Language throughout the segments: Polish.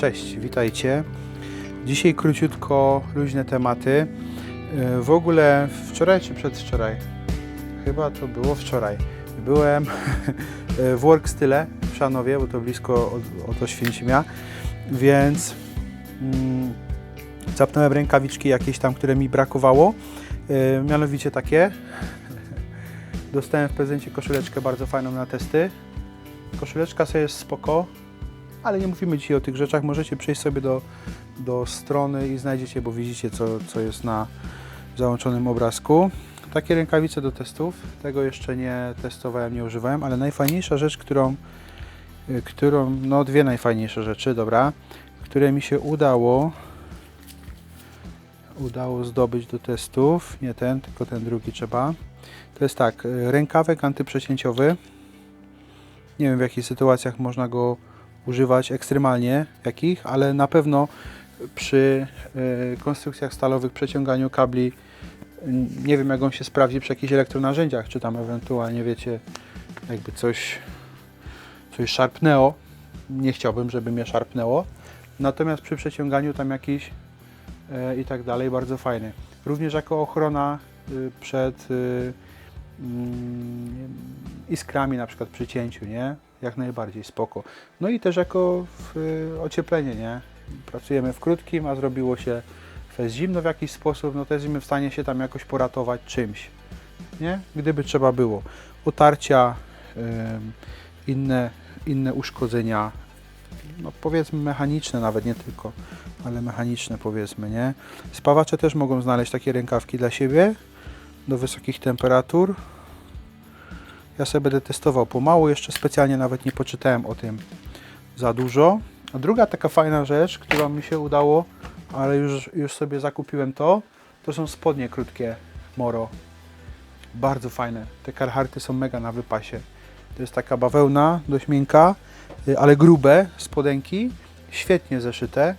Cześć, witajcie. Dzisiaj króciutko luźne tematy. E, W ogóle wczoraj czy przedwczoraj? Chyba to było wczoraj. Byłem w Workstyle w Szanowie, bo to blisko od, od Oświęcimia, więc mm, zapnąłem rękawiczki jakieś tam, które mi brakowało. E, Mianowicie takie. Dostałem w prezencie koszuleczkę bardzo fajną na testy. Koszuleczka sobie jest spoko, ale nie mówimy dzisiaj o tych rzeczach. Możecie przejść sobie do, do strony i znajdziecie, bo widzicie, co, co jest na załączonym obrazku. Takie rękawice do testów. Tego jeszcze nie testowałem, nie używałem, ale najfajniejsza rzecz, którą, y, którą no dwie najfajniejsze rzeczy, dobra, które mi się udało udało zdobyć do testów. Nie ten, tylko ten drugi trzeba. To jest tak, y, rękawek antyprzecięciowy. Nie wiem w jakich sytuacjach można go używać ekstremalnie, jakich, ale na pewno przy y, konstrukcjach stalowych, przeciąganiu kabli, nie wiem jak on się sprawdzi przy jakichś elektronarzędziach, czy tam ewentualnie wiecie, jakby coś, coś szarpnęło. Nie chciałbym, żeby mnie szarpnęło. Natomiast przy przeciąganiu tam jakiś e, i tak dalej, bardzo fajny. Również jako ochrona y, przed y, iskrami na przykład przy cięciu, nie? Jak najbardziej spoko. No i też jako w, y, ocieplenie, nie? Pracujemy w krótkim, a zrobiło się fest zimno w jakiś sposób, no to jesteśmy w stanie się tam jakoś poratować czymś, nie? Gdyby trzeba było. Otarcia, inne, inne uszkodzenia, no powiedzmy mechaniczne nawet, nie tylko, ale mechaniczne powiedzmy, nie? Spawacze też mogą znaleźć takie rękawki dla siebie do wysokich temperatur. Ja sobie będę testował pomału, jeszcze specjalnie nawet nie poczytałem o tym za dużo. A druga taka fajna rzecz, którą mi się udało, ale już, już sobie zakupiłem to, to są spodnie krótkie Moro. Bardzo fajne. Te karharty są mega na wypasie. To jest taka bawełna, dość miękka, y, ale grube spodenki, świetnie zeszyte.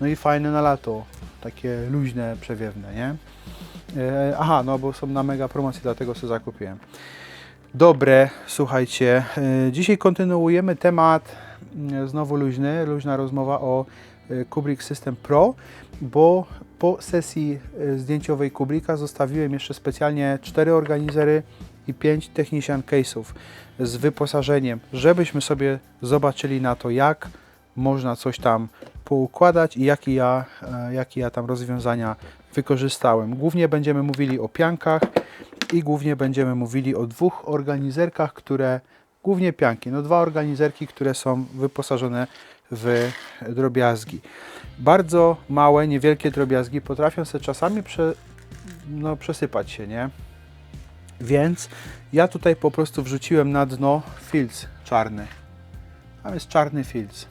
No i fajne na lato, takie luźne, przewiewne, nie? E, Aha, no bo są na mega promocji, dlatego sobie zakupiłem. Dobre, słuchajcie. e, Dzisiaj kontynuujemy temat mm, znowu luźny, luźna rozmowa o e, Kubrick System Pro, bo po sesji zdjęciowej Kubricka zostawiłem jeszcze specjalnie cztery organizery i pięć technician case'ów z wyposażeniem, żebyśmy sobie zobaczyli na to, jak można coś tam poukładać i jakie ja, jakie ja tam rozwiązania wykorzystałem. Głównie będziemy mówili o piankach i głównie będziemy mówili o dwóch organizerkach, które, głównie pianki, no dwa organizerki, które są wyposażone w drobiazgi. Bardzo małe, niewielkie drobiazgi potrafią sobie czasami prze, no, przesypać się, nie? Więc ja tutaj po prostu wrzuciłem na dno filc czarny. Tam jest czarny filc.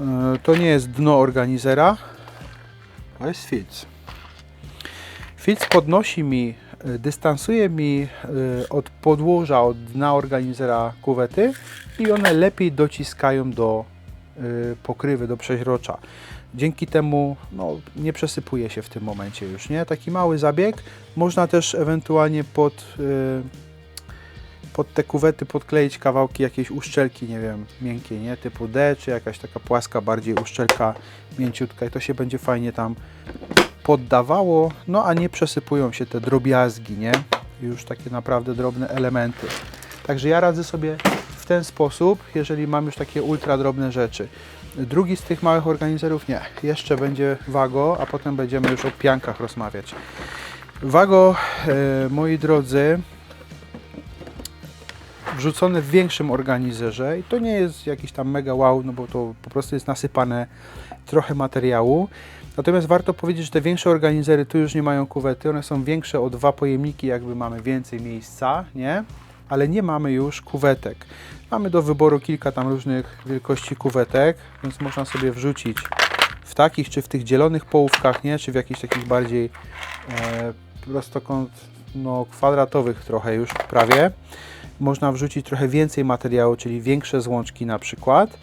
E, To nie jest dno organizera, to jest filc. Filc podnosi mi, e, dystansuje mi e, od podłoża, od dna organizera kuwety i one lepiej dociskają do e, pokrywy, do przeźrocza. Dzięki temu no, nie przesypuje się w tym momencie już, nie? Taki mały zabieg. Można też ewentualnie pod, pod te kuwety podkleić kawałki jakiejś uszczelki, nie wiem, miękkiej, nie? Typu D, czy jakaś taka płaska bardziej uszczelka mięciutka i to się będzie fajnie tam poddawało, no a nie przesypują się te drobiazgi, nie? Już takie naprawdę drobne elementy. Także ja radzę sobie w ten sposób, jeżeli mam już takie ultra drobne rzeczy. Drugi z tych małych organizerów nie. Jeszcze będzie Wago, a potem będziemy już o piankach rozmawiać. Wago, e, moi drodzy, wrzucone w większym organizerze i to nie jest jakiś tam mega wow, no bo to po prostu jest nasypane trochę materiału. Natomiast warto powiedzieć, że te większe organizery tu już nie mają kuwety, one są większe o dwa pojemniki, jakby mamy więcej miejsca, nie? Ale nie mamy już kuwetek. Mamy do wyboru kilka tam różnych wielkości kuwetek, więc można sobie wrzucić w takich czy w tych dzielonych połówkach, nie? Czy w jakichś takich bardziej e, prostokąt, no kwadratowych trochę już prawie. Można wrzucić trochę więcej materiału, czyli większe złączki na przykład.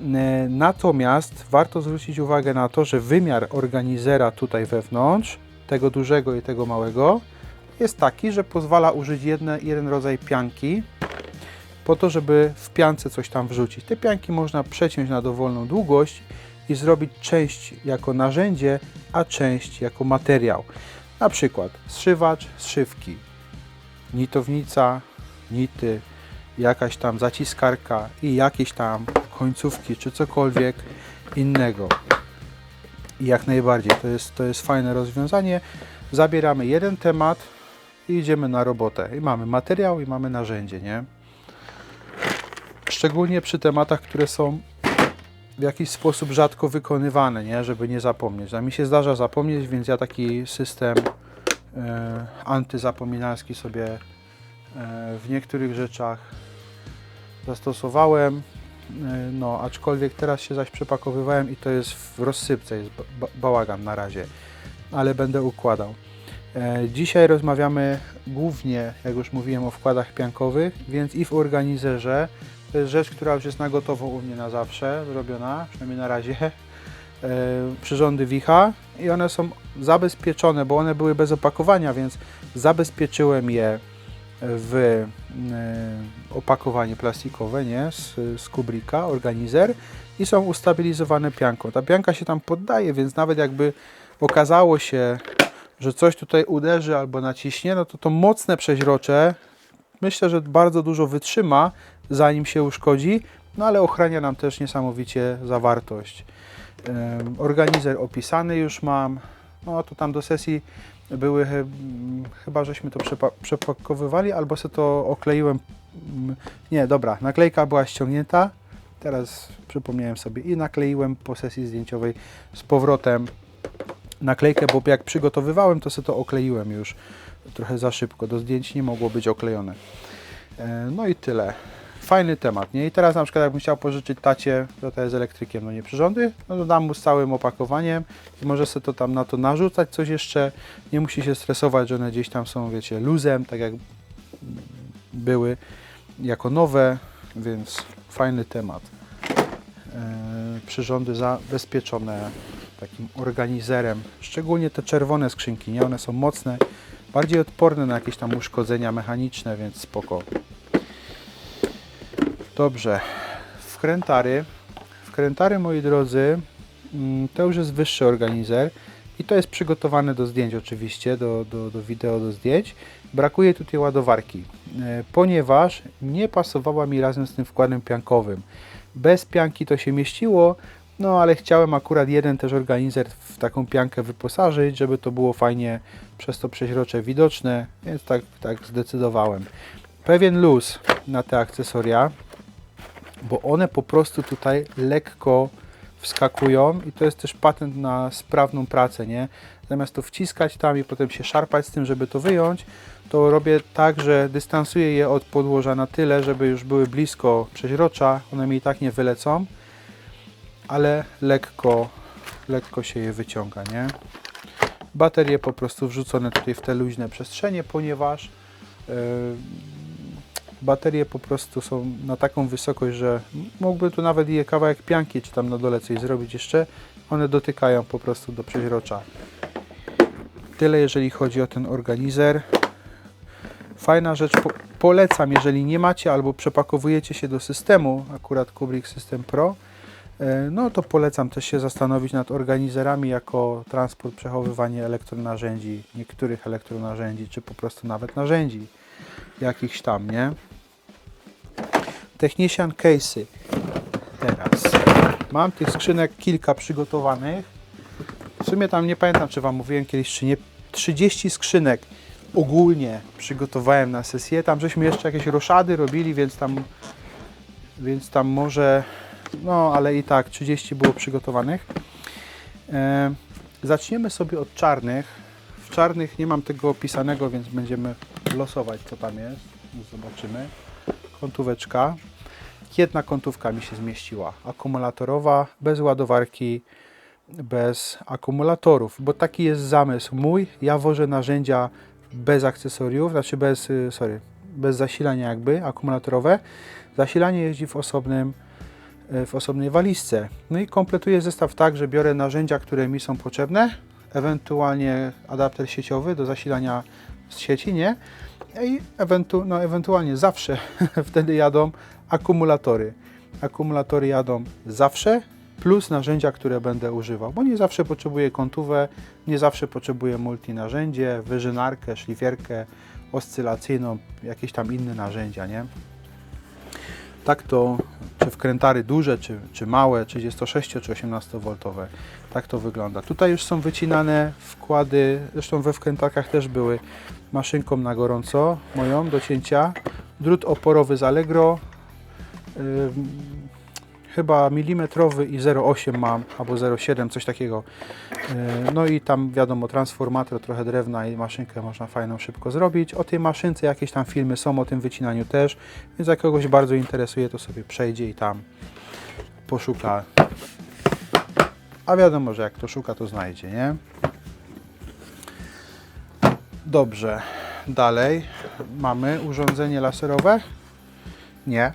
E, Natomiast warto zwrócić uwagę na to, że wymiar organizera tutaj wewnątrz, tego dużego i tego małego, jest taki, że pozwala użyć jedne, jeden rodzaj pianki, po to, żeby w piance coś tam wrzucić. Te pianki można przeciąć na dowolną długość i zrobić część jako narzędzie, a część jako materiał. Na przykład zszywacz, zszywki, nitownica, nity, jakaś tam zaciskarka i jakieś tam końcówki czy cokolwiek innego. I jak najbardziej to jest, to jest fajne rozwiązanie. Zabieramy jeden temat i idziemy na robotę. I mamy materiał i mamy narzędzie, nie? Szczególnie przy tematach, które są w jakiś sposób rzadko wykonywane, nie? żeby nie zapomnieć. A mi się zdarza zapomnieć, więc ja taki system e, antyzapominalski sobie w niektórych rzeczach zastosowałem. E, no, aczkolwiek teraz się zaś przepakowywałem i to jest w rozsypce, jest ba- ba- bałagan na razie, ale będę układał. E, Dzisiaj rozmawiamy głównie, jak już mówiłem, o wkładach piankowych, więc i w organizerze to jest rzecz, która już jest na gotowo u mnie na zawsze zrobiona, przynajmniej na razie. E, Przyrządy Wicha i one są zabezpieczone, bo one były bez opakowania, więc zabezpieczyłem je w e, opakowanie plastikowe, nie, z, z kubrika, organizer i są ustabilizowane pianką. Ta pianka się tam poddaje, więc nawet jakby okazało się, że coś tutaj uderzy albo naciśnie, no to to mocne przeźrocze myślę, że bardzo dużo wytrzyma, zanim się uszkodzi, no ale ochrania nam też niesamowicie zawartość. Organizer opisany już mam, no to tam do sesji były, chy- m, chyba żeśmy to przepa- przepakowywali, albo se to okleiłem, m, nie dobra, naklejka była ściągnięta, teraz przypomniałem sobie i nakleiłem po sesji zdjęciowej z powrotem naklejkę, bo jak przygotowywałem, to sobie to okleiłem już trochę za szybko. Do zdjęć nie mogło być oklejone. E, No i tyle. Fajny temat, nie? I teraz na przykład jakbym chciał pożyczyć tacie, to to jest elektrykiem, no nie przyrządy, no to dam mu z całym opakowaniem i może sobie to tam na to narzucać coś jeszcze. Nie musi się stresować, że one gdzieś tam są, wiecie, luzem, tak jak były jako nowe, więc fajny temat. E, Przyrządy zabezpieczone takim organizerem, szczególnie te czerwone skrzynki, nie? One są mocne, bardziej odporne na jakieś tam uszkodzenia mechaniczne, więc spoko. Dobrze, wkrętary. Wkrętary, moi drodzy, mm, to już jest wyższy organizer i to jest przygotowane do zdjęć oczywiście, do, do, do wideo, do zdjęć. Brakuje tutaj ładowarki, e, ponieważ nie pasowała mi razem z tym wkładem piankowym. Bez pianki to się mieściło, no ale chciałem akurat jeden też organizer w taką piankę wyposażyć, żeby to było fajnie przez to przeźrocze widoczne, więc tak, tak zdecydowałem. Pewien luz na te akcesoria, bo one po prostu tutaj lekko wskakują i to jest też patent na sprawną pracę, nie? Zamiast to wciskać tam i potem się szarpać z tym, żeby to wyjąć, to robię tak, że dystansuję je od podłoża na tyle, żeby już były blisko przeźrocza, one mi i tak nie wylecą, ale lekko, lekko się je wyciąga, nie? Baterie po prostu wrzucone tutaj w te luźne przestrzenie, ponieważ yy, baterie po prostu są na taką wysokość, że mógłby tu nawet je kawałek pianki czy tam na dole coś zrobić jeszcze. One dotykają po prostu do przeźrocza. Tyle jeżeli chodzi o ten organizer. Fajna rzecz, po, polecam, jeżeli nie macie albo przepakowujecie się do systemu, akurat Kubrick System Pro, e, no to polecam też się zastanowić nad organizerami jako transport, przechowywanie elektronarzędzi, niektórych elektronarzędzi, czy po prostu nawet narzędzi jakichś tam, nie? Technician case'y. Teraz. Mam tych skrzynek kilka przygotowanych. W sumie tam nie pamiętam, czy Wam mówiłem kiedyś, czy nie. 30 skrzynek ogólnie przygotowałem na sesję. Tam żeśmy jeszcze jakieś roszady robili, więc tam, więc tam może, no ale i tak 30 było przygotowanych. E, zaczniemy sobie od czarnych. W czarnych nie mam tego opisanego, więc będziemy losować, co tam jest. Zobaczymy. Kątóweczka. Jedna kątówka mi się zmieściła. Akumulatorowa, bez ładowarki, bez akumulatorów, bo taki jest zamysł mój. Ja wożę narzędzia bez akcesoriów, znaczy bez, y, sorry, bez zasilania jakby, akumulatorowe. Zasilanie jeździ w osobnym y, w osobnej walizce. No i kompletuję zestaw tak, że biorę narzędzia, które mi są potrzebne, ewentualnie adapter sieciowy do zasilania z sieci, nie? I ewentu, no, ewentualnie zawsze wtedy jadą akumulatory. Akumulatory jadą zawsze, plus narzędzia, które będę używał, bo nie zawsze potrzebuję kątówę, nie zawsze potrzebuję multinarzędzie, wyżynarkę, szlifierkę oscylacyjną, jakieś tam inne narzędzia, nie? Tak to, czy wkrętary duże, czy, czy małe, 36 czy 18 V, tak to wygląda. Tutaj już są wycinane wkłady, zresztą we wkrętarkach też były maszynką na gorąco, moją do cięcia. Drut oporowy z Allegro, chyba milimetrowy i 0,8 mam, albo 0,7, coś takiego. No i tam wiadomo, transformator, trochę drewna i maszynkę można fajną szybko zrobić. O tej maszynce jakieś tam filmy są, o tym wycinaniu też, więc jak kogoś bardzo interesuje, to sobie przejdzie i tam poszuka. A wiadomo, że jak to szuka, to znajdzie, nie? Dobrze. Dalej mamy urządzenie laserowe? Nie.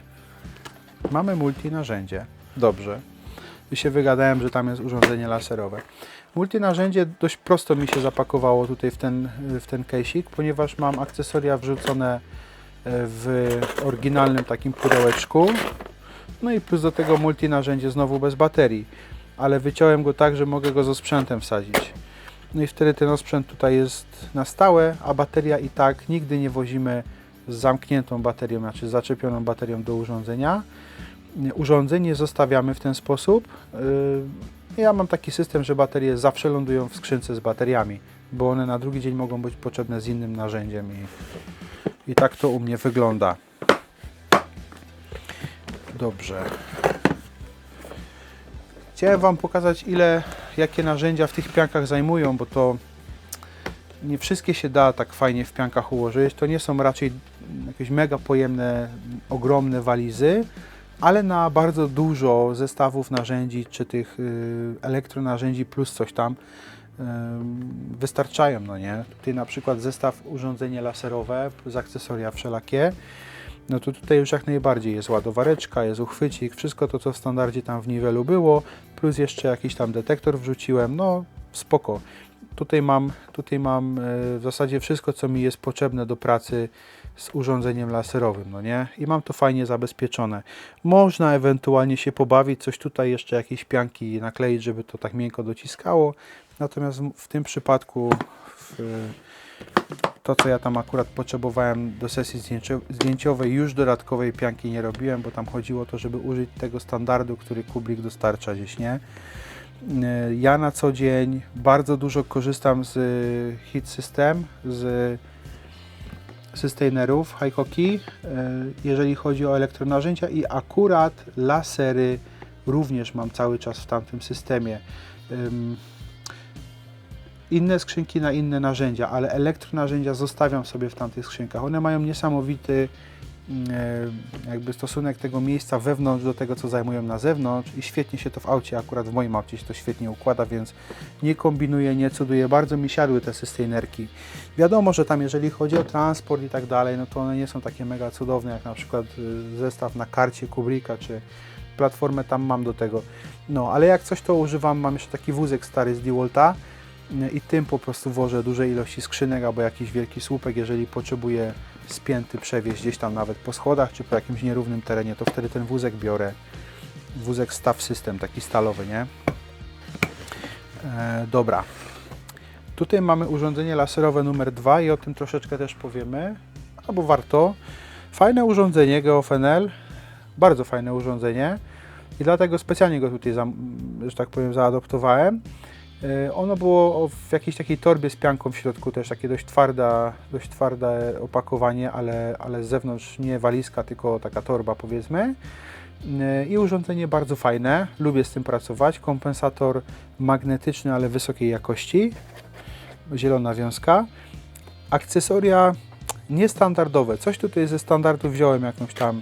Mamy multinarzędzie. Dobrze. I się wygadałem, że tam jest urządzenie laserowe. Multinarzędzie dość prosto mi się zapakowało tutaj w ten, w ten case'ik, ponieważ mam akcesoria wrzucone e, w oryginalnym takim pudełeczku. No i plus do tego multinarzędzie znowu bez baterii, ale wyciąłem go tak, że mogę go ze sprzętem wsadzić. No i wtedy ten osprzęt tutaj jest na stałe, a bateria i tak nigdy nie wozimy z zamkniętą baterią, znaczy zaczepioną baterią do urządzenia. Urządzenie zostawiamy w ten sposób. Yy, Ja mam taki system, że baterie zawsze lądują w skrzynce z bateriami, bo one na drugi dzień mogą być potrzebne z innym narzędziem i, i tak to u mnie wygląda. Dobrze. Chciałem Wam pokazać, ile, jakie narzędzia w tych piankach zajmują, bo to nie wszystkie się da tak fajnie w piankach ułożyć. To nie są raczej jakieś mega pojemne, ogromne walizy, ale na bardzo dużo zestawów narzędzi, czy tych y, elektronarzędzi plus coś tam y, wystarczają, no nie? Tutaj na przykład zestaw urządzenie laserowe plus akcesoria wszelakie. No to tutaj już jak najbardziej jest ładowareczka, jest uchwycik, wszystko to co w standardzie tam w niwelu było, plus jeszcze jakiś tam detektor wrzuciłem, no spoko. Tutaj mam, tutaj mam e, w zasadzie wszystko, co mi jest potrzebne do pracy z urządzeniem laserowym, no nie? I mam to fajnie zabezpieczone. Można ewentualnie się pobawić, coś tutaj jeszcze jakieś pianki nakleić, żeby to tak miękko dociskało. Natomiast w- tym przypadku w, to, co ja tam akurat potrzebowałem do sesji zdjęcio- zdjęciowej, już dodatkowej pianki nie robiłem, bo tam chodziło o to, żeby użyć tego standardu, który Kublik dostarcza gdzieś, nie? Ja na co dzień bardzo dużo korzystam z y, Hit System, z sustainerów Hikoki, y, jeżeli chodzi o elektronarzędzia i akurat lasery również mam cały czas w tamtym systemie. Inne skrzynki na inne narzędzia, ale elektronarzędzia zostawiam sobie w tamtych skrzynkach. One mają niesamowity jakby stosunek tego miejsca wewnątrz do tego, co zajmują na zewnątrz i świetnie się to w aucie, akurat w moim aucie się to świetnie układa, więc nie kombinuję, nie cuduję. Bardzo mi siadły te sustainerki. Wiadomo, że tam jeżeli chodzi o transport i tak dalej, no to one nie są takie mega cudowne, jak na przykład y, zestaw na karcie Kubricka, czy platformę tam mam do tego. No, ale jak coś to używam, mam jeszcze taki wózek stary z DeWalta y, i tym po prostu wożę duże ilości skrzynek albo jakiś wielki słupek, jeżeli potrzebuję spięty przewieźć gdzieś tam nawet po schodach czy po jakimś nierównym terenie, to wtedy ten wózek biorę. Wózek Staff System, taki stalowy, nie? E, dobra. Tutaj mamy urządzenie laserowe numer 2 i o tym troszeczkę też powiemy, albo warto. Fajne urządzenie GeoFNL, bardzo fajne urządzenie i dlatego specjalnie go tutaj, zam- że tak powiem, zaadoptowałem. E, Ono było w jakiejś takiej torbie z pianką w środku, też takie dość twarda, dość twarde opakowanie, ale, ale z zewnątrz nie walizka, tylko taka torba powiedzmy. E, I urządzenie bardzo fajne, lubię z tym pracować. Kompensator magnetyczny, ale wysokiej jakości, zielona wiązka. Akcesoria niestandardowe, coś tutaj ze standardu wziąłem, jakąś tam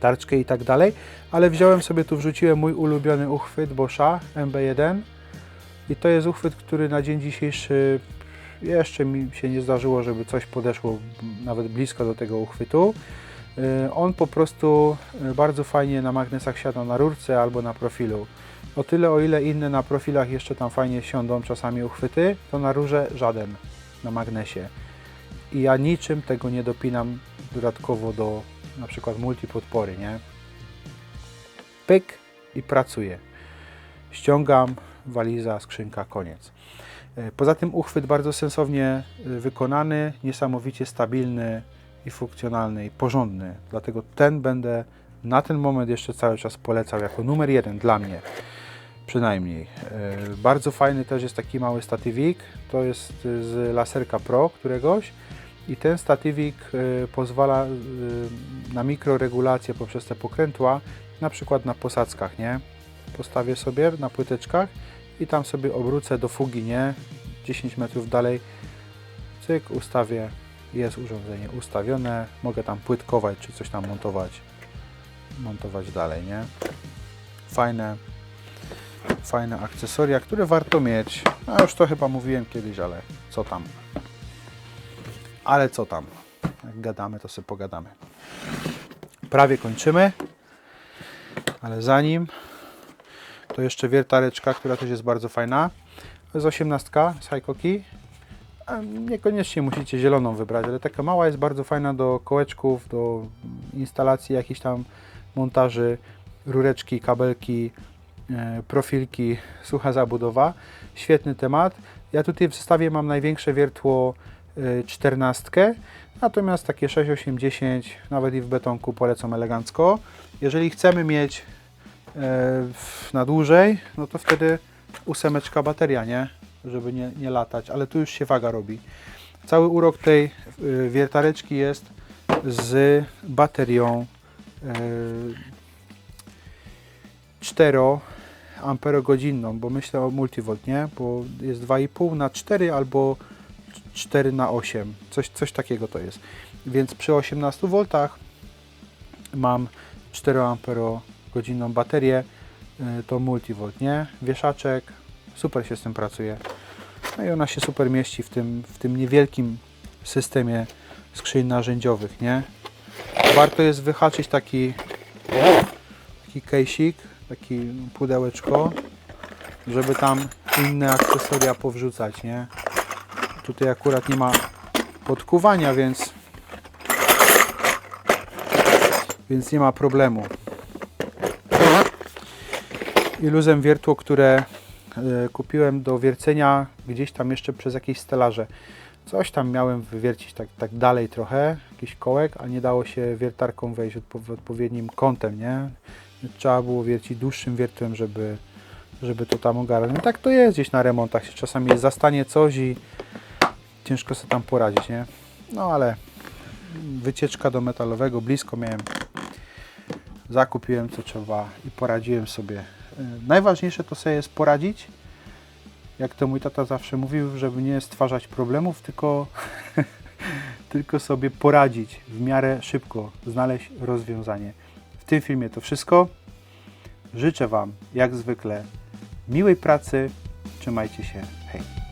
tarczkę i tak dalej, ale wziąłem sobie tu, wrzuciłem mój ulubiony uchwyt Boscha MB1 i to jest uchwyt, który na dzień dzisiejszy jeszcze mi się nie zdarzyło, żeby coś podeszło nawet blisko do tego uchwytu. Y, On po prostu y, bardzo fajnie na magnesach siada na rurce albo na profilu. O tyle, o ile inne na profilach jeszcze tam fajnie siądą czasami uchwyty, to na rurze żaden na magnesie. i ja niczym tego nie dopinam dodatkowo do na przykład multipodpory, nie? Pyk i pracuję. Ściągam, waliza, skrzynka, koniec. E, Poza tym uchwyt bardzo sensownie e, wykonany, niesamowicie stabilny i funkcjonalny i porządny. Dlatego ten będę na ten moment jeszcze cały czas polecał jako numer jeden dla mnie. Przynajmniej. E, Bardzo fajny też jest taki mały statywik. To jest z Laserka Pro któregoś. I ten statywik pozwala na mikroregulację poprzez te pokrętła, na przykład na posadzkach, nie? Postawię sobie na płyteczkach i tam sobie obrócę do fugi, nie? 10 metrów dalej, cyk, ustawię, jest urządzenie ustawione, mogę tam płytkować czy coś tam montować, montować dalej, nie? Fajne, fajne akcesoria, które warto mieć. A już to chyba mówiłem kiedyś, ale co tam? Ale co tam? Jak gadamy, to sobie pogadamy. Prawie kończymy, ale zanim to jeszcze wiertareczka, która też jest bardzo fajna. To jest 18 z Haikoki. Niekoniecznie musicie zieloną wybrać, ale taka mała jest bardzo fajna do kołeczków, do instalacji jakichś tam montaży, rureczki, kabelki, e, profilki, sucha zabudowa. Świetny temat. Ja tutaj w zestawie mam największe wiertło e, 14, natomiast takie 6, 8, 10, nawet i w betonku polecam elegancko. Jeżeli chcemy mieć e, na dłużej, no to wtedy ósemeczka bateria, nie? Żeby nie, nie latać, ale tu już się waga robi. Cały urok tej y, wiertareczki jest z baterią y, 4 amperogodzinną, bo myślę o multivolt, nie? Bo jest 2,5 na 4 albo 4 na 8, coś, coś takiego to jest. Więc przy 18 V mam 4 amperogodzinną baterię, y, to multivolt, nie? Wieszaczek, super się z tym pracuje. No i ona się super mieści w tym, w tym niewielkim systemie skrzyń narzędziowych, nie? Warto jest wyhaczyć taki taki case'ik, taki pudełeczko, żeby tam inne akcesoria powrzucać, nie? Tutaj akurat nie ma podkuwania, więc więc nie ma problemu. I luzem wiertło, które e, kupiłem do wiercenia gdzieś tam jeszcze przez jakieś stelaże. Coś tam miałem wywiercić tak, tak dalej trochę, jakiś kołek, a nie dało się wiertarką wejść w odpowiednim kątem, nie? Trzeba było wiercić dłuższym wiertłem, żeby, żeby to tam ogarnąć. Tak to jest gdzieś na remontach, się czasami zastanie coś i ciężko sobie tam poradzić, nie? No ale wycieczka do metalowego, blisko miałem, zakupiłem co trzeba i poradziłem sobie. E, Najważniejsze to sobie jest poradzić, jak to mój tata zawsze mówił, żeby nie stwarzać problemów, tylko, tylko sobie poradzić w miarę szybko, znaleźć rozwiązanie. W tym filmie to wszystko. Życzę Wam, jak zwykle, miłej pracy. Trzymajcie się. Hej.